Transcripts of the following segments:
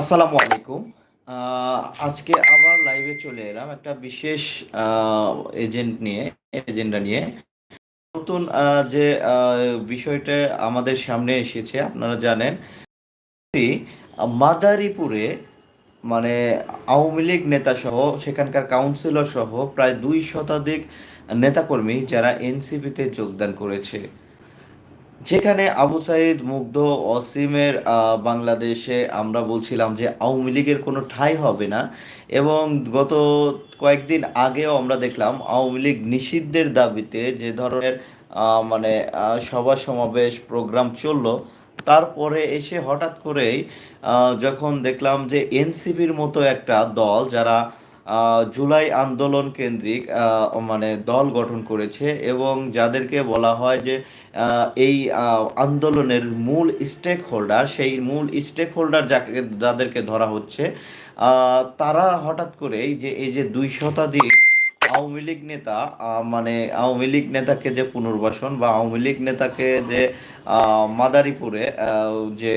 আসসালামু আলাইকুম। আজকে আবার লাইভে চলে এলাম একটা বিশেষ এজেন্ট নিয়ে এজেন্ডা নিয়ে। নতুন যে বিষয়টা আমাদের সামনে এসেছে, আপনারা জানেন, মাদারীপুরে মানে আওয়ামী লীগ নেতা সহ, সেখানকার কাউন্সিলর সহ, প্রায় দুই শতাধিক নেতাকর্মী যারা এনসিপিতে যোগদান করেছে। যেখানে আবু সাইদ মুগ্ধ অসীমের বাংলাদেশে আমরা বলছিলাম যে আওয়ামী লীগের কোনো ঠাঁই হবে না এবং গত কয়েকদিন আগেও আমরা দেখলাম আওয়ামী লীগ নিষিদ্ধের দাবিতে যে ধরনের মানে সভা সমাবেশ প্রোগ্রাম চলল, তারপরে এসে হঠাৎ করেই যখন দেখলাম যে এনসিপির মতো একটা দল যারা জুলাই আন্দোলন কেন্দ্রিক মানে দল গঠন করেছে এবং যাদেরকে বলা হয় যে এই আন্দোলনের মূল স্টেক হোল্ডার সেই মূল স্টেক হোল্ডার যাকে, যাদেরকে ধরা হচ্ছে তারা হঠাৎ করেই যে, এই যে দুই শতাধিক আওয়ামী লীগ নেতা মানে আওয়ামী লীগ নেতাকে যে পুনর্বাসন বা আওয়ামী লীগ নেতাকে যে মাদারীপুরে যে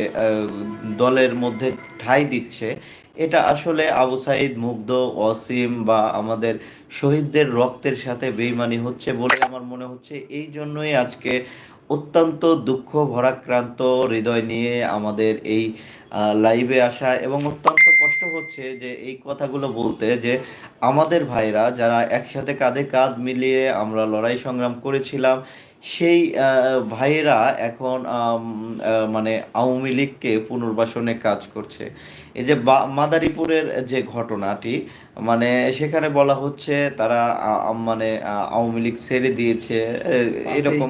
দলের মধ্যে ঠাঁই দিচ্ছে, এটা আসলে আবু সাইদ, মুগ্ধ, অসীম বা আমাদের শহীদদের রক্তের সাথে বেইমানি হচ্ছে বলে আমার মনে হচ্ছে। এই জন্যই আজকে অত্যন্ত দুঃখ, ভরাক্রান্ত হৃদয় নিয়ে আমাদের এই লাইভে আসা এবং অত্যন্ত কষ্ট হচ্ছে যে এই কথাগুলো বলতে যে আমাদের ভাইরা যারা একসাথে কাঁধে কাঁধ মিলিয়ে আমরা লড়াই সংগ্রাম করেছিলাম সেই ভাইয়েরা এখন মানে আওয়ামী লীগকে পুনর্বাসনে কাজ করছে। এই যে মাদারীপুরের যে ঘটনাটি মানে সেখানে বলা হচ্ছে তারা মানে আওয়ামী লীগ ছেড়ে দিয়েছে এরকম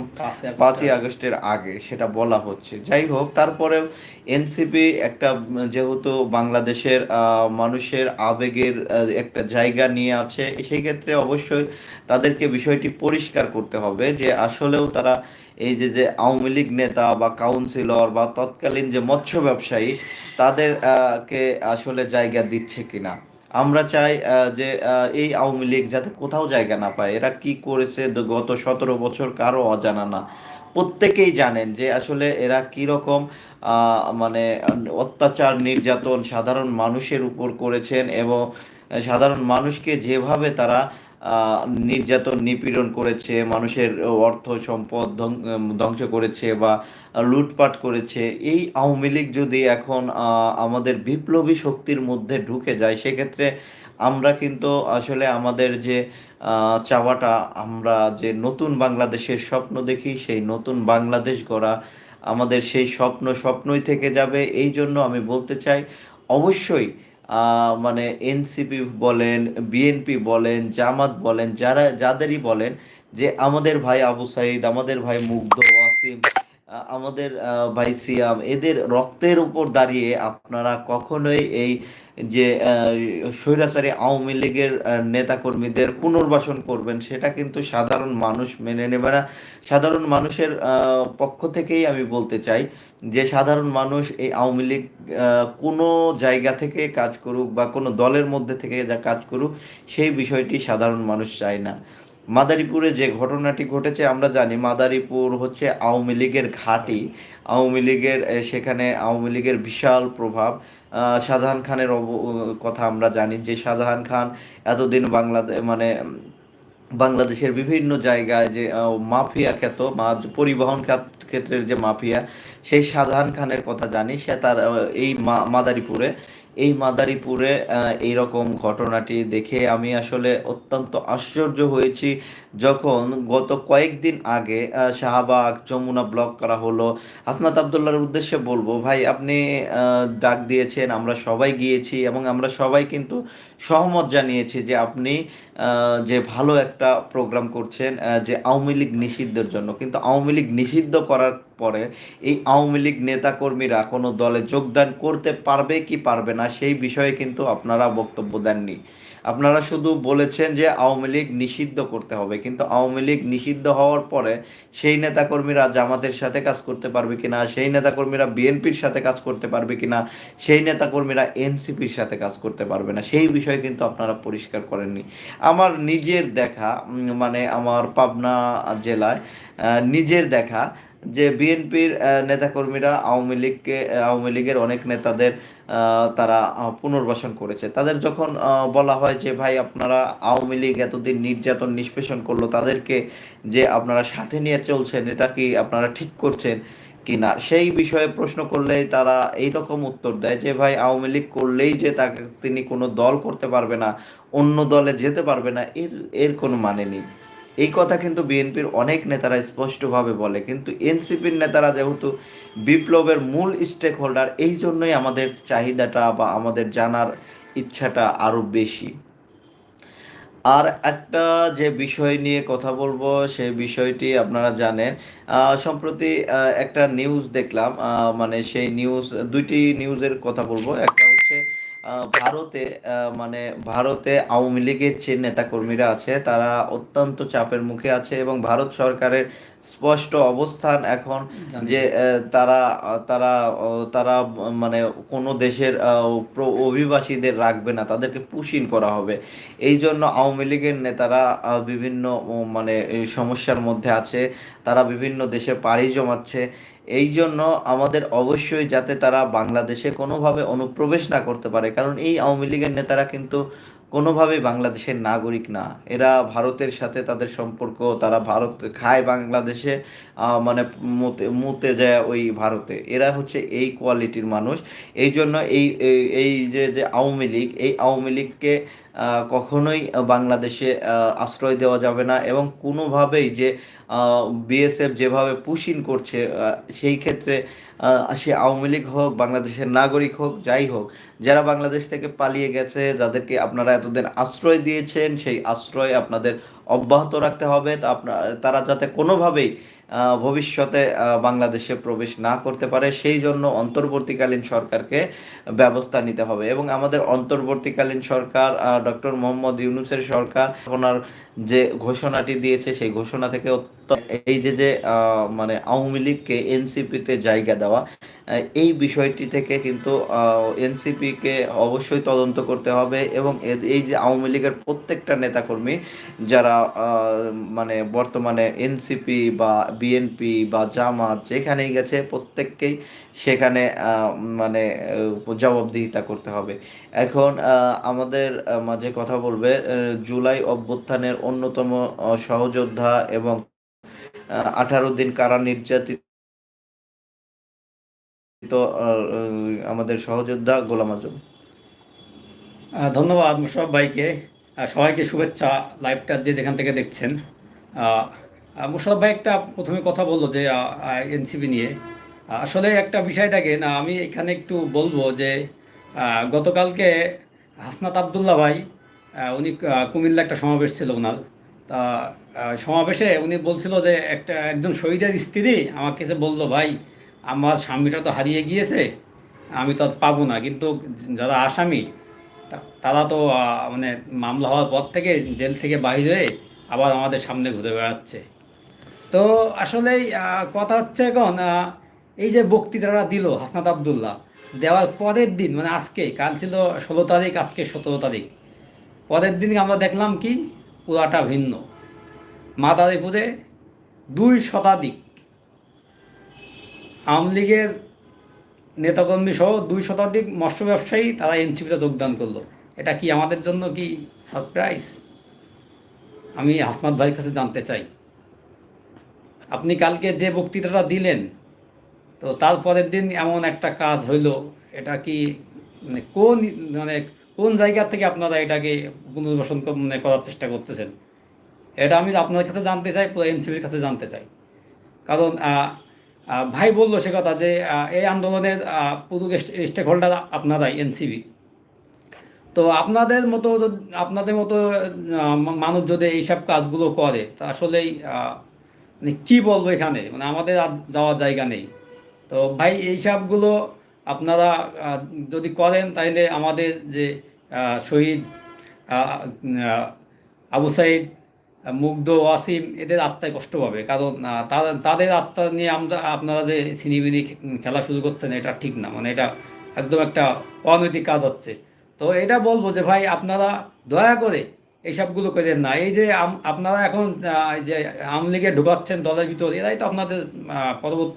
পাঁচই আগস্টের আগে। সেটা বলা হচ্ছে। যাই হোক তারপরেও এনসিপি একটা যেহেতু বাংলাদেশের আহ, মানুষের আবেগের একটা জায়গা নিয়ে আছে, সেই ক্ষেত্রে অবশ্যই তাদেরকে বিষয়টি পরিষ্কার করতে হবে যে আসলেও তারা এই যে যে আওয়ামী লীগ নেতা বা কাউন্সিলর বা তৎকালীন যে মৎস্য ব্যবসায়ী তাদেরকে আসলে জায়গা দিচ্ছে কিনা। আমরা চাই যে এই আওয়ামী লীগ যাতে কোথাও জায়গা না পায়। এরা কি করেছে গত সতেরো বছর কারও অজানা না। প্রত্যেকেই জানেন যে আসলে এরা কি রকম মানে অত্যাচার, নির্যাতন সাধারণ মানুষের উপর করেছেন এবং সাধারণ মানুষকে যেভাবে তারা নির্যাতন, নিপীড়ন করেছে, মানুষের অর্থ সম্পদ ধ্বং- ধ্বংস করেছে বা লুটপাট করেছে। এই আওয়ামী লীগ যদি এখন আমাদের বিপ্লবী শক্তির মধ্যে ঢুকে যায়, সেক্ষেত্রে আমরা কিন্তু আসলে আমাদের যে চাওয়াটা, আমরা যে নতুন বাংলাদেশের স্বপ্ন দেখি, সেই নতুন বাংলাদেশ গড়া আমাদের সেই স্বপ্ন স্বপ্নই থেকে যাবে। এই জন্য আমি বলতে চাই, অবশ্যই মানে এনসিপি বলেন, বিএনপি বলেন, জামাত বলেন, যারা, যাদেরই বলেন যে আমাদের ভাই আবু সাইদ, আমাদের ভাই মুগ্ধ, ওয়াসিম আমাদের আহ, ভাই সিয়াম এদের রক্তের উপর দাঁড়িয়ে আপনারা কখনোই এই যে স্বৈরাচারী আওয়ামী লীগের নেতাকর্মীদের পুনর্বাসন করবেন সেটা কিন্তু সাধারণ মানুষ মেনে নেবে না। সাধারণ মানুষের পক্ষ থেকেই আমি বলতে চাই যে সাধারণ মানুষ এই আওয়ামী লীগ কোনো জায়গা থেকে কাজ করুক বা কোনো দলের মধ্যে থেকে যা কাজ করুক সেই বিষয়টি সাধারণ মানুষ চায় না। মাদারীপুরে যে ঘটনাটি ঘটেছে, আমরা জানি মাদারীপুর হচ্ছে আওয়ামী লীগের ঘাঁটি। আওয়ামী লীগের সেখানে আওয়ামী লীগের বিশাল প্রভাব। শাহজাহান খানের কথা আমরা জানি যে শাহজাহান খান এতদিন বাংলাদেশ মানে বাংলাদেশের বিভিন্ন জায়গায় যে মাফিয়া খ্যাত পরিবহন ক্ষেত্রের যে মাফিয়া, সেই শাহজাহান খানের কথা জানি। সে তার এই মাদারীপুরে এই মাদারীপুরে এইরকম ঘটনাটি দেখে আমি আসলে অত্যন্ত আশ্চর্য হয়েছি যখন গত কয়েকদিন আগে শাহবাগ যমুনা ব্লক করা হলো। হাসনাত আবদুল্লাহর উদ্দেশ্যে বলব, ভাই, আপনি ডাক দিয়েছেন, আমরা সবাই গিয়েছি এবং আমরা সবাই কিন্তু সহমত জানিয়েছে যে আপনি যে ভালো একটা প্রোগ্রাম করছেন যে আওয়ামী লীগ নিষিদ্ধের জন্য। কিন্তু আওয়ামী লীগ নিষিদ্ধ করার পরে এই আওয়ামী লীগ নেতাকর্মীরা কোনো দলে যোগদান করতে পারবে কি পারবে না, সেই বিষয়ে কিন্তু আপনারা বক্তব্য দেননি। আপনারা শুধু বলেছেন যে আওয়ামী লীগ নিষিদ্ধ করতে হবে, কিন্তু আওয়ামী লীগ নিষিদ্ধ হওয়ার পরে সেই নেতাকর্মীরা জামাতের সাথে কাজ করতে পারবে কিনা, সেই নেতাকর্মীরা বিএনপির সাথে কাজ করতে পারবে কিনা, সেই নেতাকর্মীরা এনসিপির সাথে কাজ করতে পারবে না, সেই বিষয়ে কিন্তু আপনারা পরিষ্কার করেননি। আমার নিজের দেখা মানে আমার পাবনা জেলায় নিজের দেখা যে বিএনপির নেতাকর্মীরা আওয়ামী লীগকে আওয়ামী লীগের অনেক নেতাদের তারা পুনর্বাসন করেছে। তাদের যখন বলা হয় যে, ভাই, আপনারা আওয়ামী লীগ এতদিন নির্যাতন, নিষ্পেষণ করল, তাদেরকে যে আপনারা সাথে নিয়ে চলছেন, এটা কি আপনারা ঠিক করছেন কি না সেই বিষয়ে প্রশ্ন করলেই তারা এইরকম উত্তর দেয় যে, ভাই, আওয়ামী লীগ করলেই যে তাকে তিনি কোনো দল করতে পারবে না, অন্য দলে যেতে পারবে না, এর এর কোনো মানে নেই। এই কথা কিন্তু বিএনপির অনেক নেতারা স্পষ্টভাবে বলে, কিন্তু এনসিপির নেতারা যেহেতু বিপ্লবের মূল স্টেক হোল্ডার এই জন্যই আমাদের চাহিদাটা বা আমাদের জানার ইচ্ছাটা আরও বেশি। আর একটা যে বিষয় নিয়ে কথা বলব সেই বিষয়টি আপনারা জানেন সম্প্রতি একটা নিউজ দেখলাম মানে সেই নিউজ, দুইটি নিউজের কথা বলব। একটা ভারতে মানে ভারতে আওয়ামী লীগের যে নেতাকর্মীরা আছে তারা অত্যন্ত চাপের মুখে আছে এবং ভারত সরকারের স্পষ্ট অবস্থান এখন যে তারা তারা তারা মানে কোনো দেশের অভিবাসীদের রাখবে না তাদেরকে পুশিন করা হবে। এই জন্য আওয়ামী লীগের নেতারা বিভিন্ন মানে সমস্যার মধ্যে আছে। তারা বিভিন্ন দেশে পাড়ি জমাচ্ছে। এই জন্য আমাদের অবশ্যই যাতে তারা বাংলাদেশে কোনোভাবে অনুপ্রবেশ না করতে পারে, কারণ এই আওয়ামী লীগের নেতারা কিন্তু কোনোভাবেই বাংলাদেশের নাগরিক না। এরা ভারতের সাথে তাদের সম্পর্ক, তারা ভারত খায় বাংলাদেশে মানে মুতে যায় ওই ভারতে। এরা হচ্ছে এই কোয়ালিটির মানুষ। এই জন্য এই- এই যে যে আওয়ামী লীগ, এই আওয়ামী লীগকে কখনোই বাংলাদেশে আশ্রয় দেওয়া যাবে না এবং কোনোভাবেই যে বিএসএফ যেভাবে পুশিন করছে সেই ক্ষেত্রে সে আওয়ামী লীগ হোক, বাংলাদেশের নাগরিক হোক, যাই হোক, যারা বাংলাদেশ থেকে পালিয়ে গেছে, যাদেরকে আপনারা এতদিন আশ্রয় দিয়েছেন, সেই আশ্রয় আপনাদের অব্যাহত রাখতে হবে। তা আপনার তারা যাতে কোনোভাবেই ভবিষ্যতে বাংলাদেশে প্রবেশ না করতে পারে, সেই জন্য অন্তর্বর্তীকালীন সরকারকে ব্যবস্থা নিতে হবে। এবং আমাদের অন্তর্বর্তীকালীন সরকার ডক্টর মোহাম্মদ ইউনুসের সরকার, ওনার যে ঘোষণাটি দিয়েছে, সেই ঘোষণা থেকে এই যে যে মানে আওয়ামী লীগকে এনসিপিতে জায়গা দেওয়া এই বিষয়টি থেকে কিন্তু এনসিপিকে অবশ্যই তদন্ত করতে হবে। এবং এই যে আওয়ামী লীগের প্রত্যেকটা নেতাকর্মী, যারা মানে বর্তমানে এনসিপি বা বিএনপি বা জামাত যেখানেই গেছে প্রত্যেককেই সেখানে মানে জবাবদিহিতা করতে হবে। এখন আমাদের মাঝে কথা বলবে জুলাই অভ্যুত্থানের অন্যতম সহযোদ্ধা এবং আঠারো দিন কারা নির্যাতিত আমাদের সহযোদ্ধা গোলাম আজম। ধন্যবাদ মুশারফ ভাইকে। সবাইকে শুভেচ্ছা লাইভটা যে যেখান থেকে দেখছেন। মুশারফ ভাই একটা প্রথমে কথা বলল যে এনসিপি নিয়ে। আসলে একটা বিষয় থাকে না আমি এখানে একটু বলব যে গতকালকে হাসনাত আবদুল্লাহ ভাই উনি কুমিল্লা একটা সমাবেশ ছিল ওনার। তা সমাবেশে উনি বলছিল যে, একটা একজন শহীদের স্ত্রী আমাকে এসে বলল, ভাই, আমার স্বামীটা তো হারিয়ে গিয়েছে, আমি তো আর পাবো না। কিন্তু যারা আসামি তারা তো মানে মামলা হওয়ার পর থেকে জেল থেকে হয়ে আবার আমাদের সামনে ঘুরে বেড়াচ্ছে। তো আসলেই আহ, কথা হচ্ছে এখন এই যে বক্তৃতাটা দিল হাসনাত আবদুল্লাহ দেওয়ার পরের দিন মানে আজকে কাল ছিল ষোলো তারিখ আজকে সতেরো তারিখ পরের দিন আমরা দেখলাম কি পুরাটা ভিন্ন। মাদারীপুরে দুই শতাধিক আওয়ামী লীগের নেতাকর্মী সহ দুই শতাধিক মৎস্য ব্যবসায়ী তারা এনসিপিতে যোগদান করল। এটা কি আমাদের জন্য কি সারপ্রাইজ? আমি হাসনাত ভাইয়ের কাছে জানতে চাই। আপনি কালকে যে বক্তৃতাটা দিলেন, তো তারপরের দিন এমন একটা কাজ হইল, এটা কি মানে কোন মানে কোন জায়গা থেকে আপনারা এটাকে পুনর্বাসন মানে করার চেষ্টা করতেছেন? এটা আমি আপনার কাছে জানতে চাই, পুরো এনসিপির কাছে জানতে চাই। কারণ ভাই বলল সে কথা যে এই আন্দোলনের পুরো স্টেক হোল্ডার আপনারাই এনসিবি তো আপনাদের মতো আপনাদের মতো মানুষ যদি এইসব কাজগুলো করে, তা আসলেই মানে কী বলব এখানে? মানে আমাদের আর যাওয়ার জায়গা নেই। তো ভাই এইসবগুলো আপনারা যদি করেন তাহলে আমাদের যে শহীদ আবু সাইদ, মুগ্ধ, ওয়াসিম, এদের আত্মায় কষ্ট পাবে। কারণ তাদের আত্মা নিয়ে আমরা, আপনারা যে সিনিমিনি খেলা শুরু করছেন, এটা ঠিক না। মানে এটা একদম একটা অনৈতিক কাজ হচ্ছে। তো এটা বলব যে ভাই, আপনারা দয়া করে এইসবগুলো করেন না। এই যে আপনারা এখন যে আওয়ামী লীগে ঢুকাচ্ছেন দলের ভিতর, এরাই তো আপনাদের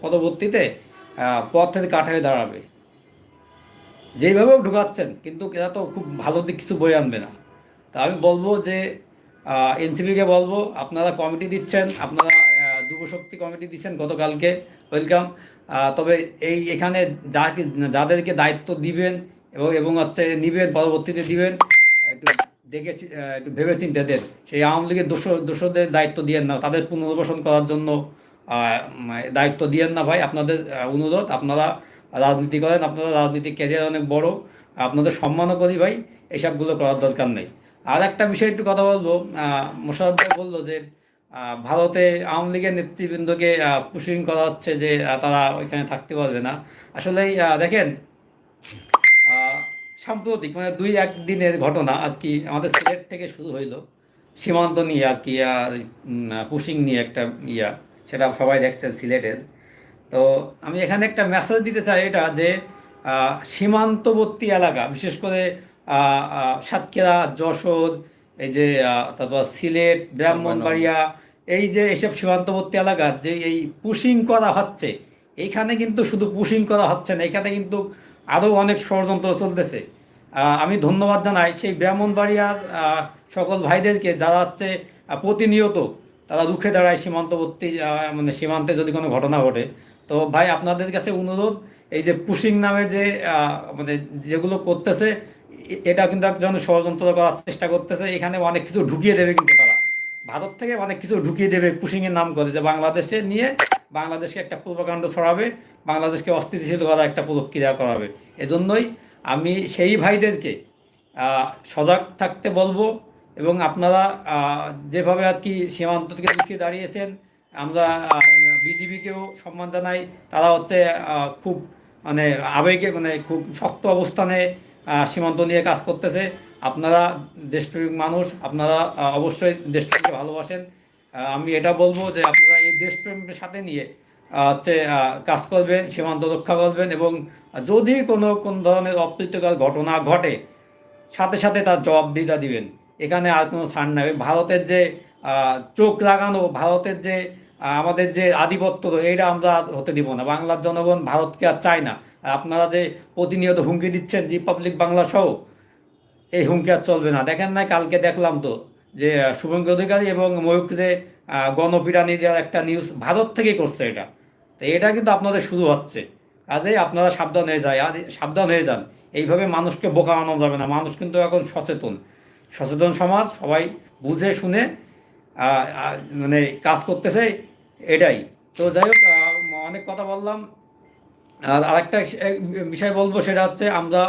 পরবর্তীতে পথের পথ কাঠ দাঁড়াবে। যেইভাবেও ঢুকাচ্ছেন, কিন্তু এরা তো খুব ভালো দিক কিছু বয়ে আনবে না। তা আমি বলব যে এনসিপিকে বলব, আপনারা কমিটি দিচ্ছেন, আপনারা যুবশক্তি কমিটি দিচ্ছেন গতকালকে, ওয়েলকাম। তবে এই এখানে যা যাদেরকে দায়িত্ব দিবেন, এবং এবং হচ্ছে নিবেন, পরবর্তীতে দিবেন, একটু দেখে চি- আহ, একটু ভেবে দেন সেই আওয়ামী লীগের দোষ দোষদের দায়িত্ব দিয়েন না তাদের পুনর্বাসন করার জন্য দায়িত্ব দিয়েন না ভাই আপনাদের অনুরোধ। আপনারা রাজনীতি করেন আপনারা রাজনীতি ক্যারিয়ার অনেক বড় আপনাদের সম্মানও করি ভাই এসবগুলো করার দরকার নেই। আর একটা বিষয় একটু কথা বলব আহ, মোশাররফ ভাই বলল যে ভারতে আওয়ামী লীগের নেতৃবৃন্দকে পুশিং করা হচ্ছে যে তারা ওইখানে থাকতে পারবে না। আসলে দেখেন সাম্প্রতিক মানে দুই এক দিনের ঘটনা আজ কি আমাদের সিলেট থেকে শুরু হইল সীমান্ত নিয়ে আর কি পুশিং নিয়ে একটা ইয়া সেটা সবাই দেখছেন সিলেটের। তো আমি এখানে একটা মেসেজ দিতে চাই এটা যে সীমান্তবর্তী এলাকা বিশেষ করে সাতক্ষীরা যশোর এই যে তারপর সিলেট ব্রাহ্মণবাড়িয়া। এই যে এসব সীমান্তবর্তী এলাকা যে এই পুশিং করা হচ্ছে এইখানে কিন্তু শুধু পুশিং করা হচ্ছে না এখানে কিন্তু আরও অনেক ষড়যন্ত্র চলতেছে। আমি ধন্যবাদ জানাই। সেই ব্রাহ্মণবাড়িয়ার সকল ভাইদেরকে যারা হচ্ছে প্রতিনিয়ত তারা রুখে দাঁড়ায় সীমান্তবর্তী মানে সীমান্তে যদি কোনো ঘটনা ঘটে। তো ভাই, আপনাদের কাছে অনুরোধ, এই যে পুশিং নামে যে মানে যেগুলো করতেছে এটা কিন্তু একজন ষড়যন্ত্র করার চেষ্টা করতেছে। এখানে অনেক কিছু ঢুকিয়ে দেবে কিন্তু তারা। ভারত থেকে অনেক কিছু ঢুকিয়ে দেবে পুশিংয়ের নাম করে যে বাংলাদেশে নিয়ে বাংলাদেশে একটা পূর্বকাণ্ড ছড়াবে। বাংলাদেশকে অস্থিতিশীল করা একটা প্রক্রিয়া করা হবে এজন্যই আমি সেই ভাইদেরকে সজাগ থাকতে বলব এবং আপনারা যেভাবে আর কি সীমান্ত থেকে লুকিয়ে দাঁড়িয়েছেন, আমরা বিজিবিকেও সম্মান জানাই। তারা হচ্ছে খুব মানে আবেগে মানে খুব শক্ত অবস্থানে সীমান্ত নিয়ে কাজ করতেছে। আপনারা দেশপ্রেমিক মানুষ, আপনারা অবশ্যই দেশপ্রেমকে ভালোবাসেন। আমি এটা বলব যে আপনারা এই দেশপ্রেমের সাথে নিয়ে হচ্ছে কাজ করবেন, সীমান্ত রক্ষা করবেন এবং যদি কোনো, কোন ধরনের অপ্রীতিকর ঘটনা ঘটে, সাথে সাথে তার জবাবদিহিতা দিবেন। এখানে আর কোনো ছাড় নাই। ভারতের যে চোখ লাগানো ভারতের যে আমাদের যে আধিপত্য, এইটা আমরা হতে দিব না। বাংলার জনগণ ভারতকে আর চায় না। আর আপনারা যে প্রতিনিয়ত হুমকি দিচ্ছেন রিপাবলিক বাংলা সহ, এই হুমকি আর চলবে না। দেখেন না, কালকে দেখলাম তো যে শুভেন্দু অধিকারী এবং ময়ূকরে গণপিরানি দেওয়ার একটা নিউজ ভারত থেকেই করছে এটা। তো এটা কিন্তু আপনাদের শুরু হচ্ছে। কাজেই আপনারা সাবধান হয়ে যায় আর সাবধান হয়ে যান। এইভাবে মানুষকে বোকা বানানো যাবে না। মানুষ কিন্তু এখন সচেতন। সচেতন সমাজ, সবাই বুঝে শুনে মানে কাজ করতেছে, এটাই। তো যাই হোক অনেক কথা বললাম। আর আরেকটা বিষয় বলব, সেটা হচ্ছে আমরা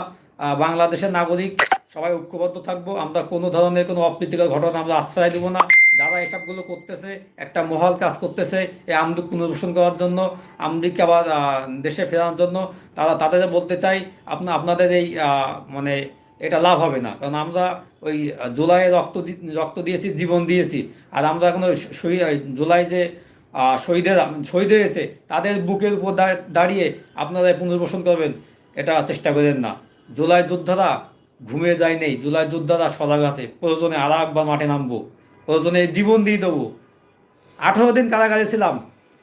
বাংলাদেশের নাগরিক, সবাই ঐক্যবদ্ধ থাকব। আমরা কোনো ধরনের কোনো অপ্রীতিকর ঘটনা আমরা আশ্রয় দেবো না। যারা এসবগুলো করতেছে, একটা মহল কাজ করতেছে এই আমলিক পুনর্বাসন করার জন্য আমলিককে আবার দেশে ফেরানোর জন্য, তারা তাদের বলতে চাই, আপনা, আপনাদের এই মানে এটা লাভ হবে না। কারণ আমরা ওই জুলাইয়ে রক্ত রক্ত দিয়েছি, জীবন দিয়েছি। আর আমরা এখন ওই জুলাই যে শহীদের, শহীদ হয়েছে, তাদের বুকের উপর দাঁড়িয়ে আপনারা পুনর্বাসন করবেন, এটা চেষ্টা করেন না। জুলাই যোদ্ধারা ঘুমিয়ে যায় নেই, জুলাই যোদ্ধারা সজাগ আছে, প্রয়োজনে আর একবার মাঠে নামবো। প্রয়োজনে জীবন দিয়ে দেবো। আঠেরো দিন কারাগারে ছিলাম,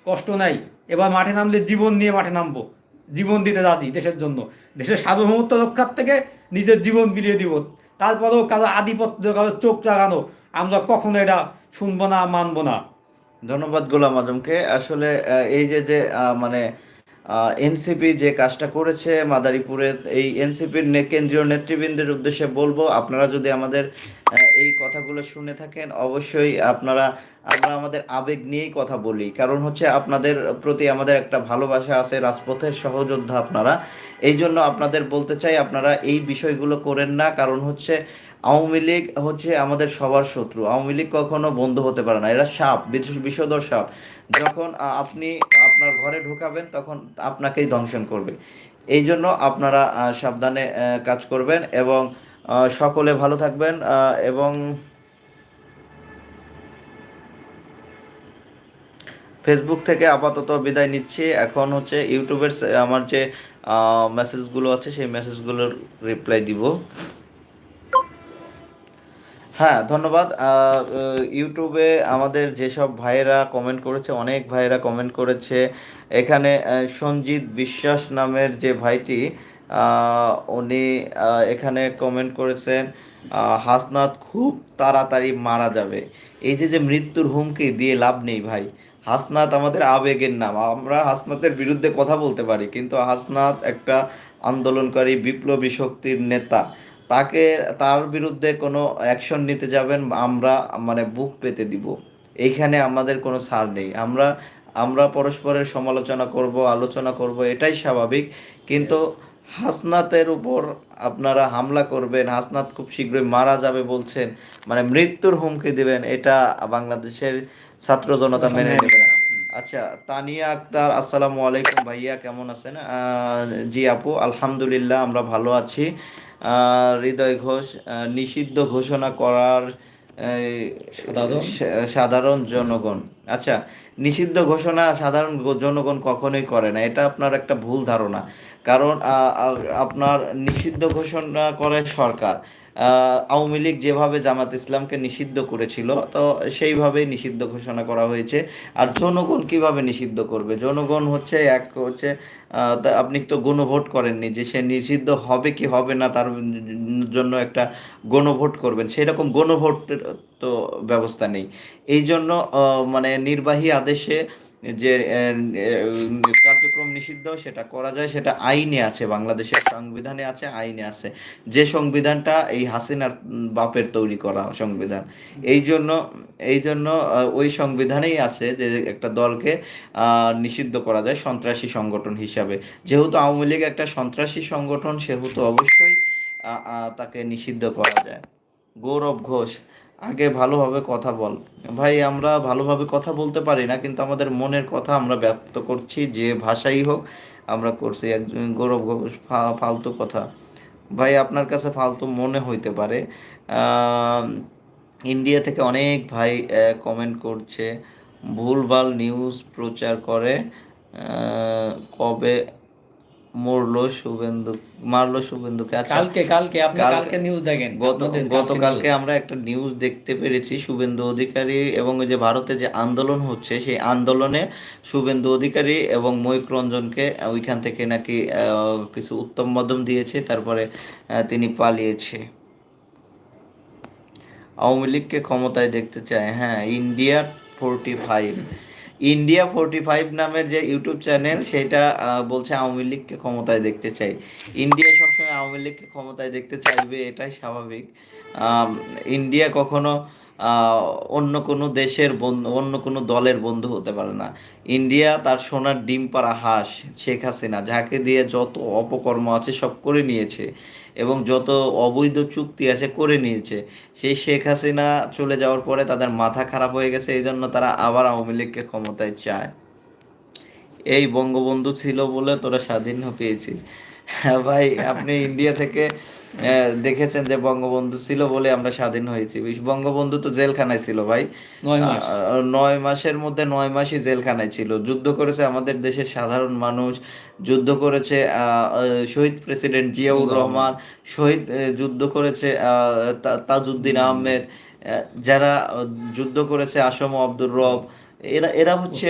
কষ্ট নাই। এবার মাঠে নামলে জীবন নিয়ে মাঠে নামবো। জীবন দিতে রাজি দেশের জন্য। দেশের সার্বভৌমত্ব রক্ষার থেকে নিজের জীবন বিলিয়ে দিব। তারপরেও কারও আধিপত্য, কারও চোখ লাগানো আমরা কখনো এটা শুনব না, মানবো না। ধন্যবাদ গোলাম আজমকে আসলে এই যে যে মানে এনসিপি যে কাজটা করেছে মাদারীপুরে, এই এনসিপির কেন্দ্রীয় নেতৃবৃন্দের উদ্দেশ্যে বলব, আপনারা যদি আমাদের এই কথাগুলো শুনে থাকেন, অবশ্যই আপনারা, আমরা আমাদের আবেগ নিয়েই কথা বলি। কারণ হচ্ছে আপনাদের প্রতি আমাদের একটা ভালোবাসা আছে, রাজপথের সহযোদ্ধা আপনারা। এই জন্য আপনাদের বলতে চাই, আপনারা এই বিষয়গুলো করেন না, কারণ হচ্ছে আওয়ামী লীগ হচ্ছে আমাদের সবার শত্রু। আওয়ামী লীগ কখনো বন্ধু হতে পারে না। এরা সাপ বিষধর সাপ। যখন আপনি আপনার ঘরে ঢুকাবেন, তখন আপনাকেই দংশন করবে। এই জন্য আপনারা সাবধানে কাজ করবেন এবং সকলে ভালো থাকবেন এবং ফেসবুক থেকে আপাতত বিদায় নিচ্ছি। এখন হচ্ছে ইউটিউবের, আমার যে মেসেজগুলো আছে, সেই মেসেজগুলোর রিপ্লাই দিব। হ্যাঁ ধন্যবাদ। ইউটিউবে আমাদের যেসব ভাইয়েরা কমেন্ট করেছে, অনেক ভাইয়েরা কমেন্ট করেছে। এখানে সঞ্জিত বিশ্বাস নামের যে ভাইটি উনি এখানে কমেন্ট করেছেন হাসনাত খুব তাড়াতাড়ি মারা যাবে। এই যে যে মৃত্যুর হুমকি দিয়ে লাভ নেই ভাই, হাসনাত আমাদের আবেগের নাম। আমরা হাসনাতের বিরুদ্ধে কথা বলতে পারি, কিন্তু হাসনাত একটা আন্দোলনকারী, বিপ্লবী শক্তির নেতা। তাকে তার বিরুদ্ধে কোনো অ্যাকশন নিতে যাবেন আমরা মানে বুক পেতে দিব। এইখানে আমাদের কোনো ছাড় নেই। আমরা আমরা পরস্পরের সমালোচনা করব আলোচনা করব এটাই স্বাভাবিক। কিন্তু হাসনাতের উপর আপনারা হামলা করবেন হাসনাত খুব শীঘ্রই মারা যাবে বলছেন মানে মৃত্যুর হুমকি দিবেন এটা বাংলাদেশের ছাত্র জনতা মেনে নেবে না। আচ্ছা তানিয়া আক্তার আসসালামু আলাইকুম ভাইয়া কেমন আছেন? জি আপু আলহামদুলিল্লাহ আমরা ভালো আছি। হৃদয় ঘোষ নিষিদ্ধ ঘোষণা করার সাধারণ? জনগণ। আচ্ছা নিষিদ্ধ ঘোষণা সাধারণ জনগণ কখনোই করে না। এটা আপনার একটা ভুল ধারণা। কারণ আপনার নিষিদ্ধ ঘোষণা করে সরকার। আওয়ামী লীগ যেভাবে জামাত ইসলামকে নিষিদ্ধ করেছিল, তো সেইভাবেই নিষিদ্ধ ঘোষণা করা হয়েছে। আর জনগণ কীভাবে নিষিদ্ধ করবে? জনগণ হচ্ছে এক হচ্ছে আপনি তো গণভোট করেননি যে সে নিষিদ্ধ হবে কি হবে না তার জন্য একটা গণভোট করবেন। সেরকম গণভোটের তো ব্যবস্থা নেই। এই জন্য মানে নির্বাহী আদেশে যে কার্যক্রম নিষিদ্ধ, সেটা করা যায়, সেটা আইনে আছে বাংলাদেশের সংবিধানে আছে, আইনে আছে। যে সংবিধানটা এই হাসিনার বাপের তৈরি করা সংবিধান। এই জন্য এই জন্য ওই সংবিধানেই আছে যে, একটা দলকে নিষিদ্ধ করা যায় সন্ত্রাসী সংগঠন হিসাবে। যেহেতু আওয়ামী লীগ একটা সন্ত্রাসী সংগঠন, সেহেতু অবশ্যই তাকে নিষিদ্ধ করা যায়। গৌরব ঘোষ আগে ভালোভাবে কথা বল। ভাই, আমরা ভালোভাবে কথা বলতে পারি না, কিন্তু আমাদের মনের কথা আমরা ব্যক্ত করছি, যে ভাষাই হোক, আমরা করছি। একজন গৌরব ফালতু কথা। ভাই, আপনার কাছে ফালতু মনে হইতে পারে। ইন্ডিয়া থেকে অনেক ভাই কমেন্ট করছে, ভুলভাল নিউজ প্রচার করে কবে মরলো শুভেন্দু মারলো শুভেন্দুকে। আচ্ছা কালকে কালকে আপনি কালকে- নিউজ দেখেন গতকালকে আমরা একটা নিউজ দেখতে পেরেছি শুভেন্দু অধিকারী এবং যে ভারতে যে আন্দোলন হচ্ছে সেই আন্দোলনে শুভেন্দু অধিকারী এবং ময়ূক রঞ্জনকে ওইখান থেকে নাকি কিছু উত্তম মধ্যম দিয়েছে তারপরে তিনি পালিয়েছে। আওয়ামী লীগকে ক্ষমতায় দেখতে চায় হ্যাঁ India forty five. India forty five নামের যে ইউটিউব চ্যানেল, সেটা বলছে আওয়ামী লীগকে ক্ষমতায় দেখতে চাই। ইন্ডিয়া সবসময় আওয়ামী লীগকে ক্ষমতায় দেখতে চাইবে, এটাই স্বাভাবিক। ইন্ডিয়া কখনো অন্য কোনো দেশের বন্ধু অন্য কোনো দলের বন্ধু হতে পারে না। ইন্ডিয়া তার সোনার ডিম পাড়া হাঁস, শেখ হাসিনা, যাকে দিয়ে যত অপকর্ম আছে সব করে নিয়েছে এবং যত অবৈধ চুক্তি আছে করে নিয়েছে। সেই শেখ হাসিনা চলে যাওয়ার পরে তাদের মাথা খারাপ হয়ে গেছে, এই জন্য তারা আবার আওয়ামী লীগকে ক্ষমতায় চায়। এই বঙ্গবন্ধু ছিল বলে তোরা স্বাধীন পেয়েছিস। হ্যাঁ ভাই, আপনি ইন্ডিয়া থেকে দেখেছেন যে বঙ্গবন্ধু ছিল বলে আমরা স্বাধীন হয়েছি। বঙ্গবন্ধু তো জেলখানায় ছিল ভাই। নয় মাসের মধ্যে নয় মাসই জেলখানায় ছিল। যুদ্ধ করেছে আমাদের দেশের সাধারণ মানুষ। যুদ্ধ করেছে শহীদ প্রেসিডেন্ট জিয়াউর রহমান। শহীদ যুদ্ধ করেছে আহ, তাজউদ্দিন আহমেদ। আহ, যারা যুদ্ধ করেছে আসম আব্দুর রব। এরা এরা হচ্ছে।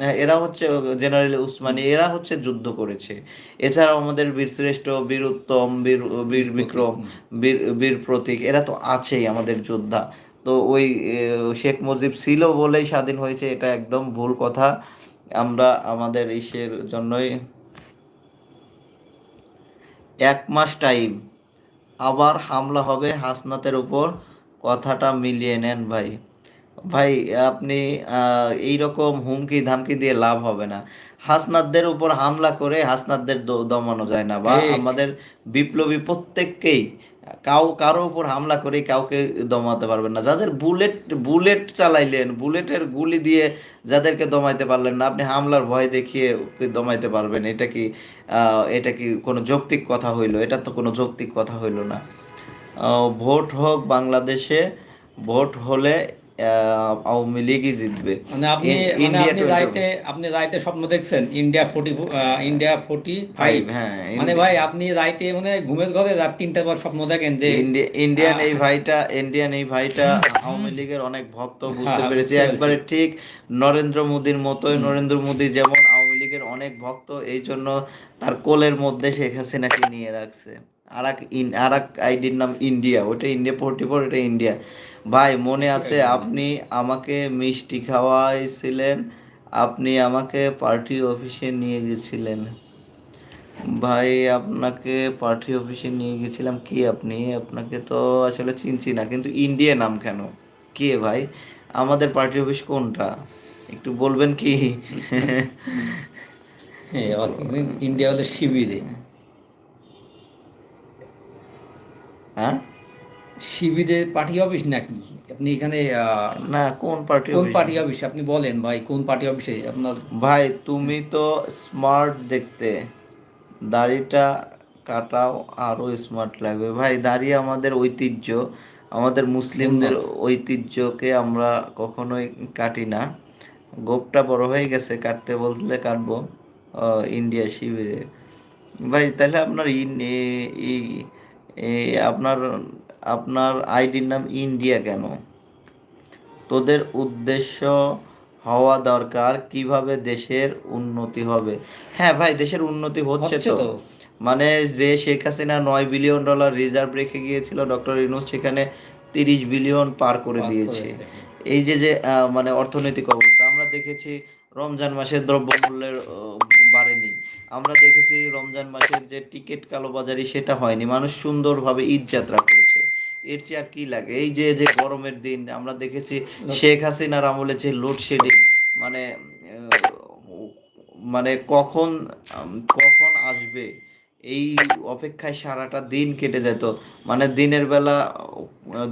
হ্যাঁ, এরা হচ্ছে জেনারেল উসমানী এরা হচ্ছে যুদ্ধ করেছে। এছাড়াও আমাদের বীরশ্রেষ্ঠ বীর উত্তম বীর বীর বিক্রম বীর বীর প্রতীক এরা তো আছেই আমাদের যোদ্ধা। তো ওই শেখ মুজিব ছিল বলেই স্বাধীন হয়েছে এটা একদম ভুল কথা। আমরা আমাদের ইসের জন্যই এক মাস টাইম আবার হামলা হবে হাসনাতের উপর। কথাটা মিলিয়ে নেন ভাই। ভাই আপনি আহ, এইরকম হুমকি ধামকি দিয়ে লাভ হবে না। হাসনাতদের উপর হামলা করে হাসনাতদের দ- দমানো যায় না বা আমাদের বিপ্লবী প্রত্যেককেই কাউ কারও উপর হামলা করে কাউকে দমাতে পারবেন না। যাদের বুলেট বুলেট চালাইলেন বুলেটের গুলি দিয়ে যাদেরকে দমাইতে পারলেন না আপনি হামলার ভয় দেখিয়ে দমাইতে পারবেন। এটা কি আহ, এটা কি কোনো যৌক্তিক কথা হইল? এটা তো কোনো যৌক্তিক কথা হইল না। ভোট হোক বাংলাদেশে ভোট হলে আওয়ামী লীগই জিতবে। মানে আপনি মানে আপনি রাইতে আপনি রাইতে স্বপ্ন দেখছেন India forty India forty five হ্যাঁ মানে ভাই আপনি রাইতে মানে ঘুমের ঘরে রাত তিনটার পর স্বপ্ন দেখেন যে ইন্ডিয়ান এই ভাইটা ইন্ডিয়ান এই ভাইটা আওয়ামী লীগের অনেক ভক্ত বুঝতে হ্যাঁ, পেরেছি। বুঝতে একবারে ঠিক নরেন্দ্র মোদীর মতোই নরেন্দ্র মোদী যেমন আওয়ামী লীগের অনেক ভক্ত এই জন্য তার কোলের মধ্যে শেখ হাসিনাকে নিয়ে রাখছে। আর এক ইন আর এক আইডির নাম ইন্ডিয়া ওটা ইন্ডিয়া ফোর্টি ফোর এটা ইন্ডিয়া। ভাই মনে আছে আপনি আমাকে মিষ্টি খাওয়াইছিলেন আপনি আমাকে পার্টি অফিসে নিয়ে গেছিলেন। ভাই আপনাকে পার্টি অফিসে নিয়ে গেছিলাম। কি আপনি? আপনাকে তো আসলে চিনছি না কিন্তু ইন্ডিয়া নাম কেন? কে ভাই? আমাদের পার্টি অফিস কোনটা? একটু বলবেন কি? ইন্ডিয়া হলো শিবিরে। হ্যাঁ? শিবিরে পার্টি অফিস নাকি? আপনি এখানে না কোন পার্টি কোন পার্টি অফিস? আপনি বলেন ভাই কোন পার্টি অফিসে আপনার? ভাই তুমি তো স্মার্ট দেখতে। দাড়িটা কাটাও আরও স্মার্ট লাগবে। ভাই দাড়ি আমাদের ঐতিহ্য। আমাদের মুসলিমদের ঐতিহ্যকে আমরা কখনোই কাটি না। গোপটা বড় হয়ে গেছে কাটতে বললে কাটবো ইন্ডিয়া শিবিরে। ভাই তাহলে আপনার ইন- এই- এই আপনার আপনার আইডির নাম ইন্ডিয়া কেন? তোদের উদ্দেশ্য হওয়া দরকার কীভাবে দেশের উন্নতি হবে। হ্যাঁ ভাই দেশের উন্নতি হচ্ছে তো। মানে যে শেখ হাসিনা নয় বিলিয়ন ডলার রিজার্ভ রেখে গিয়েছিল ডক্টর ইউনুস সেখানে তিরিশ বিলিয়ন পার করে দিয়েছে। এই যে যে মানে অর্থনৈতিক অবস্থা আমরা দেখেছি রমজান মাসের দ্রব্যমূল্যের বাড়েনি। আমরা দেখেছি রমজান মাসের যে টিকিট কালোবাজারি সেটা হয়নি। মানুষ সুন্দরভাবে ঈদ যাত্রা করেছে। এর চেয়ে আর কি লাগে? এই যে যে গরমের দিন আমরা দেখেছি শেখ হাসিনার আমলে যে লোডশেডিং মানে মানে কখন কখন আসবে? এই অপেক্ষায় সারাটা দিন কেটে যেত। মানে দিনের বেলা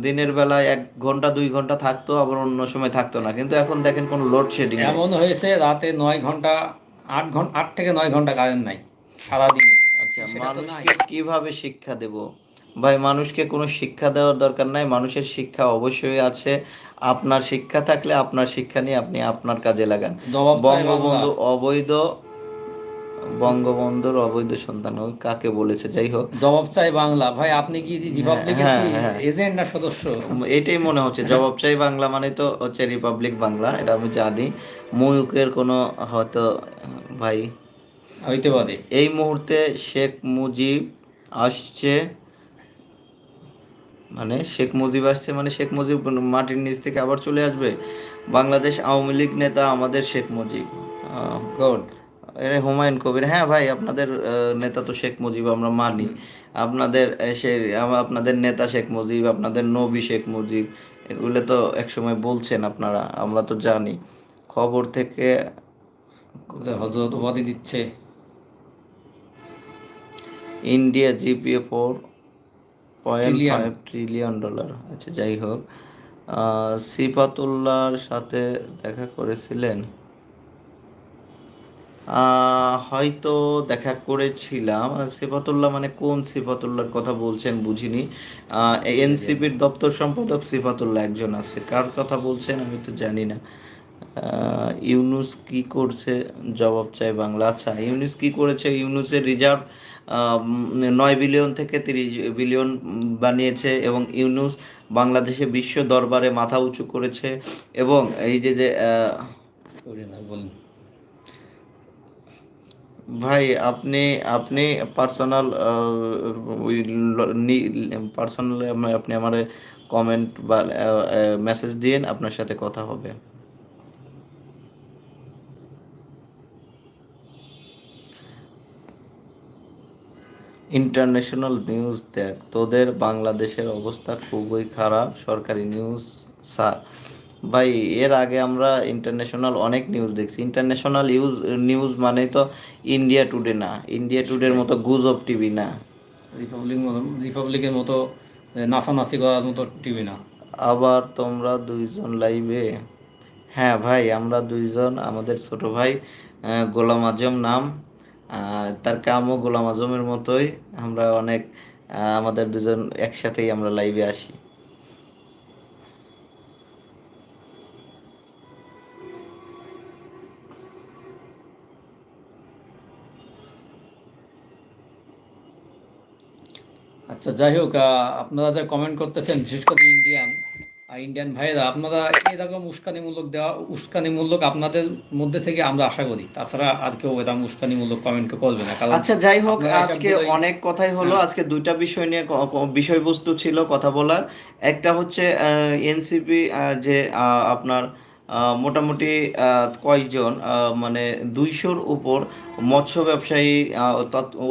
দিনের বেলা এক ঘণ্টা দুই ঘণ্টা থাকতো আবার অন্য সময় থাকতো না। কিন্তু এখন দেখেন কোনো লোডশেডিং এমন হয়েছে রাতে নয় ঘণ্টা আট ঘণ্টা আট থেকে নয় ঘণ্টা কারেন্ট নাই সারাদিনে। আচ্ছা। মানুষকে কীভাবে শিক্ষা দেব? ভাই মানুষকে কোনো শিক্ষা দেওয়ার দরকার নাই। মানুষের শিক্ষা অবশ্যই আছে। আপনার শিক্ষা থাকলে আপনার শিক্ষা নিয়ে আপনি আপনার কাজে লাগান। বঙ্গবন্ধু অবৈধ বঙ্গবন্ধুর অবৈধ সন্তান কাকে বলেছে যাই হোক। জবাব চাই বাংলা। ভাই আপনি কি রিপাবলিকের হ্যাঁ, হ্যাঁ। এজেন্ট না সদস্য? এটাই মনে হচ্ছে। জবাব চাই বাংলা মানে তো হচ্ছে রিপাবলিক বাংলা এটা আমি জানি। ময়ূকের কোনো হয়তো ভাই হইতে পারে। এই মুহূর্তে শেখ মুজিব আসছে। মানে শেখ মুজিব আসছে মানে শেখ মুজিব মাটির নিচ থেকে আবার চলে আসবে। বাংলাদেশ আওয়ামী লীগ নেতা আমাদের শেখ মুজিব। গড, এরে হুমায়ুন কবির। হ্যাঁ ভাই, আপনাদের নেতা তো শেখ মুজিব, আমরা মানি। আপনাদের সে আপনাদের নেতা শেখ মুজিব, আপনাদের নবী শেখ মুজিব, এগুলো তো একসময় বলছেন আপনারা, আমরা তো জানি। খবর থেকে হজরত উপাধি দিচ্ছে। India GPA four point. Five trillion dollar আচ্ছা যাই হোক। সিফাতুল্লাহর সাথে দেখা করেছিলেন? হয়তো দেখা করেছিলাম। সিফাতুল্লাহ মানে কোন সিফাতুল্লাহর কথা বলছেন বুঝিনি। এনসিপির দপ্তর সম্পাদক সিফাতুল্লাহ একজন আছে। কার কথা বলছেন আমি তো জানি না। আহ, ইউনুস কি করছে? জবাব চাই বাংলা। আচ্ছা ইউনুস কি করেছে? ইউনুসের রিজার্ভ নয় বিলিয়ন থেকে তিরিশ বিলিয়ন বানিয়েছে এবং ইউনুস বাংলাদেশে বিশ্ব দরবারে মাথা উঁচু করেছে এবং এই যে যে ভাই আপনি আপনি পার্সোনাল পার্সোনাল আপনি আমার কমেন্ট বা মেসেজ দিন আপনার সাথে কথা হবে। ইন্টারন্যাশনাল নিউজ দেখ। তোদের বাংলাদেশের অবস্থা খুবই খারাপ সরকারি নিউজ স্যার ভাই এর আগে আমরা ইন্টারন্যাশনাল অনেক নিউজ দেখছি। ইন্টারন্যাশনাল ইউজ নিউজ মানে তো ইন্ডিয়া টুডে না। ইন্ডিয়া টুডের মতো গুজব টিভি না। রিপাবলিক রিপাবলিকের মতো নাচানাচি করার মতো টিভি না। আবার তোমরা দুইজন লাইভে হ্যাঁ ভাই আমরা দুইজন আমাদের ছোট ভাই গোলাম আজম নাম। তার কাম ও গোলাম আজমের মতোই। আমরা অনেক আমাদের দুজন একসাথেই আমরা লাইভে আসি। আচ্ছা যাই হোক আপনারা যা কমেন্ট করতেছেন, বিশেষ করে ইন্ডিয়ান ইন্ডিয়ান ভাইয়েরা আপনারা এরকম উস্কানিমূলক দেওয়া উস্কানিমূলক আপনাদের মধ্যে থেকে আমরা আশা করি। তাছাড়া আর কেউ এরকম উস্কানিমূলক কমেন্ট করবে না কারণ আচ্ছা যাই হোক আজকে অনেক কথাই হলো। হ্যাঁ। আজকে দুইটা বিষয় নিয়ে বিষয়বস্তু ছিল কথা বলার। একটা হচ্ছে এনসিপি যে আহ, আপনার মোটামুটি কয়েকজন মানে দুইশোর উপর মৎস্য ব্যবসায়ী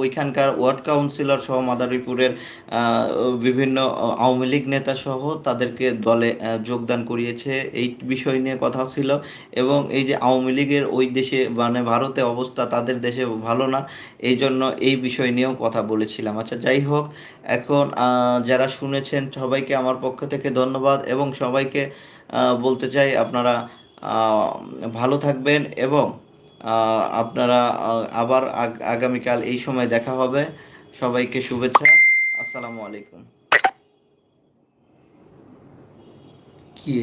ওইখানকার ওয়ার্ড কাউন্সিলর সহ মাদারীপুরের বিভিন্ন আওয়ামী লীগ নেতা সহ তাদেরকে দলে যোগদান করিয়েছে। এই বিষয় নিয়ে কথা ছিল এবং এই যে আওয়ামী লীগের ওই দেশে মানে ভারতে অবস্থা তাদের দেশে ভালো না, এই জন্য এই বিষয় নিয়েও কথা বলেছিলাম। আচ্ছা যাই হোক, এখন যারা শুনেছেন সবাইকে আমার পক্ষ থেকে ধন্যবাদ এবং সবাইকে বলতে চাই আপনারা ভালো থাকবেন এবং আপনারা আবার আগ- আগামীকাল এই সময় দেখা হবে। সবাইকে শুভেচ্ছা। আসসালামু আলাইকুম। কি